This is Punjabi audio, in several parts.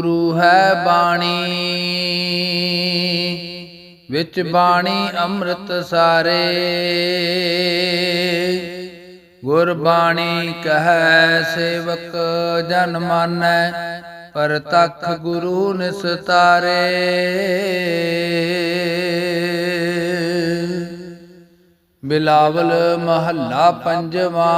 ਗੁਰੂ ਹੈ ਬਾਣੀ। ਵਿੱਚ ਬਾਣੀ ਅੰਮ੍ਰਿਤ ਸਾਰੇ। ਗੁਰ ਬਾਣੀ ਕਹੈ ਸੇਵਕ ਜਨ ਮਾਨੈ, ਪਰ ਤਖ ਗੁਰੂ ਨਿਸਤਾਰੇ ਬਿਲਾਵਲ ਮਹੱਲਾ ਪੰਜਵਾਂ।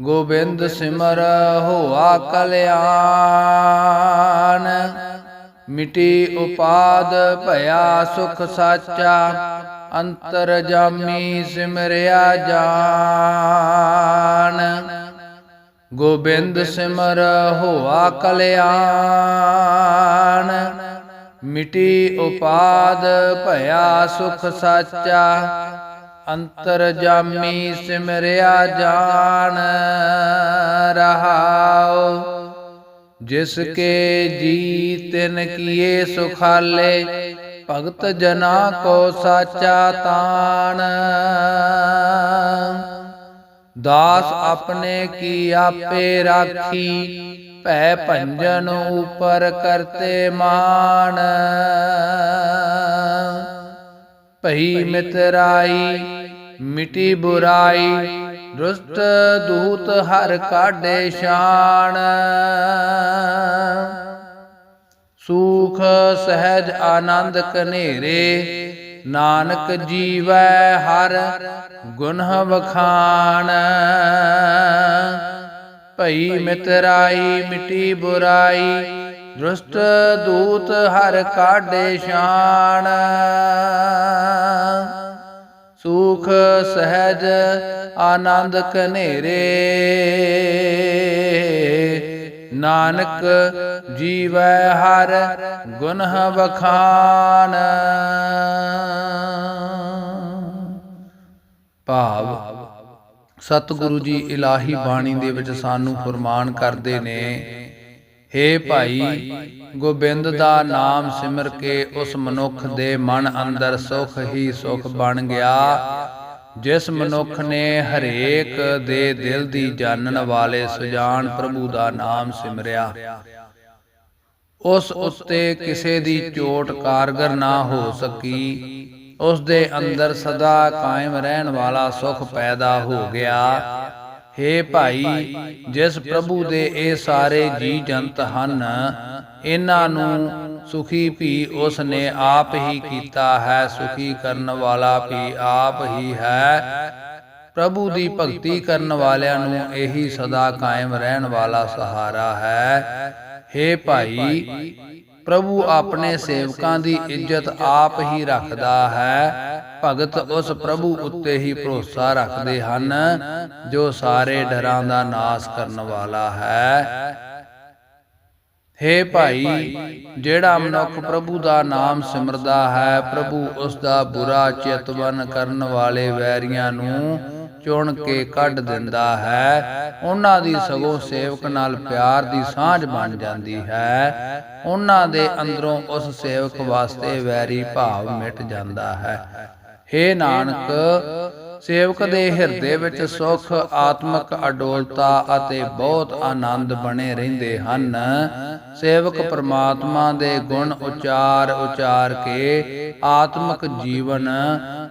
ਗੋਬਿੰਦ ਸਿਮਰ ਹੋਆ ਕਲਿਆਣ। ਮਿਟੀ ਉਪਾਦ ਭਇਆ ਸੁਖ ਸਾਚਾ। ਅੰਤਰ ਜਾਮੀ ਸਿਮਰਿਆ ਜਾਣ। ਗੋਬਿੰਦ ਸਿਮਰ ਹੋਆ ਕਲਿਆਣ। ਮਿਟੀ ਉਪਾਦ ਭਇਆ ਸੁਖ ਸਾਚਾ। ਅੰਤਰ ਜਾਮੀ ਸਿਮਰਿਆ ਜਾਣ ਰਹਾਉ। ਜਿਸ ਕੇ ਜੀ ਤਿਨ ਕੀਏ ਸੁਖਾਲੇ, ਭਗਤ ਜਨਾ ਕੋ ਸਾਚਾ ਤਾਣ। ਦਾਸ ਆਪਣੇ ਕੀ ਆਪੇ ਰਾਖੀ, ਭੈ ਭੰਜਨ ਉਪਰ ਕਰਤੇ ਮਾਨ ਭਈ ਮਿਤਰਾਈ ਮਿਟੀ ਬੁਰਾਈ, ਦੁਸ਼ਟ ਦੂਤ ਹਰ ਕਾਢੇ ਸ਼ਾਨ ਸੂਖ ਸਹਿਜ ਆਨੰਦ ਕਨੇਰੇ ਨਾਨਕ ਜੀਵੈ ਹਰ ਗੁਣ ਵਖਾਨ ਭਈ ਮਿਤਰਾਈ, ਮਿਟੀ ਬੁਰਾਈ ਦ੍ਰਿਸ਼ਟ ਦੂਤ ਹਰ ਕਾਢੇ ਸ਼ਾਨ ਸੂਖ ਸਹਿਜ ਆਨੰਦ ਕਨੇਰੇ ਨਾਨਕ ਜੀਵੈ ਹਰ ਗੁਣ ਵਖਾਨ। ਭਾਵ ਸਤਿਗੁਰੂ ਜੀ ਇਲਾਹੀ ਬਾਣੀ ਦੇ ਵਿੱਚ ਸਾਨੂੰ ਫਰਮਾਨ ਕਰਦੇ ਨੇ ਹੇ ਭਾਈ, ਗੋਬਿੰਦ ਦਾ ਨਾਮ ਸਿਮਰ ਕੇ ਉਸ ਮਨੁੱਖ ਦੇ ਮਨ ਅੰਦਰ ਸੁਖ ਹੀ ਸੁਖ ਬਣ ਗਿਆ। ਜਿਸ ਮਨੁੱਖ ਨੇ ਹਰੇਕ ਦੇ ਦਿਲ ਦੀ ਜਾਣਨ ਵਾਲੇ ਸੁਜਾਨ ਪ੍ਰਭੂ ਦਾ ਨਾਮ ਸਿਮਰਿਆ। ਉਸ ਉੱਤੇ ਕਿਸੇ ਦੀ ਚੋਟ ਕਾਰਗਰ ਨਾ ਹੋ ਸਕੀ। ਉਸ ਦੇ ਅੰਦਰ ਸਦਾ ਕਾਇਮ ਰਹਿਣ ਵਾਲਾ ਸੁਖ ਪੈਦਾ ਹੋ ਗਿਆ। ਹੇ ਭਾਈ, ਜਿਸ ਪ੍ਰਭੂ ਦੇ ਇਹ ਸਾਰੇ ਜੀ ਜੰਤ ਹਨ, ਇਹਨਾਂ ਨੂੰ ਸੁਖੀ ਵੀ ਉਸ ਨੇ ਆਪ ਹੀ ਕੀਤਾ ਹੈ, ਸੁਖੀ ਕਰਨ ਵਾਲਾ ਵੀ ਆਪ ਹੀ ਹੈ। ਪ੍ਰਭੂ ਦੀ ਭਗਤੀ ਕਰਨ ਵਾਲਿਆਂ ਨੂੰ ਇਹੀ ਸਦਾ ਕਾਇਮ ਰਹਿਣ ਵਾਲਾ ਸਹਾਰਾ ਹੈ। ਹੇ ਭਾਈ ਪ੍ਰਭੂ ਆਪਣੇ ਸੇਵਕਾਂ ਦੀ ਇੱਜ਼ਤ ਆਪ ਹੀ ਰੱਖਦਾ ਹੈ। ਭਗਤ ਉਸ ਪ੍ਰਭੂ ਉੱਤੇ ਹੀ ਭਰੋਸਾ ਰੱਖਦੇ ਹਨ ਜੋ ਸਾਰੇ ਡਰਾਂ ਦਾ ਨਾਸ਼ ਕਰਨ ਵਾਲਾ ਹੈ। ਹੇ। ਭਾਈ ਜਿਹੜਾ ਮਨੁੱਖ ਪ੍ਰਭੂ ਦਾ ਨਾਮ ਸਿਮਰਦਾ ਹੈ ਪ੍ਰਭੂ ਉਸ ਦਾ ਬੁਰਾ ਚਿਤਵਨ ਕਰਨ ਵਾਲੇ ਵੈਰੀਆਂ ਨੂੰ ਚੁਣ ਕੇ ਕੱਢ ਦਿੰਦਾ ਹੈ। ਉਹਨਾਂ ਦੀ ਸਗੋਂ ਸੇਵਕ ਨਾਲ ਪਿਆਰ ਦੀ ਸਾਂਝ ਬਣ ਜਾਂਦੀ ਹੈ। ਉਹਨਾਂ ਦੇ ਅੰਦਰੋਂ ਉਸ ਸੇਵਕ ਵਾਸਤੇ ਵੈਰੀ ਭਾਵ ਮਿਟ ਜਾਂਦਾ ਹੈ। ਹੇ ਨਾਨਕ, ਸੇਵਕ ਦੇ ਹਿਰਦੇ ਵਿੱਚ ਸੁਖ, ਆਤਮਿਕ ਅਡੋਲਤਾ ਅਤੇ ਬਹੁਤ ਆਨੰਦ ਬਣੇ ਰਹਿੰਦੇ ਹਨ। ਸੇਵਕ ਪਰਮਾਤਮਾ ਦੇ ਗੁਣ ਉਚਾਰ ਉਚਾਰ ਕੇ ਆਤਮਿਕ ਜੀਵਨ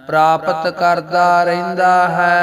ਪ੍ਰਾਪਤ ਕਰਦਾ ਰਹਿੰਦਾ ਹੈ।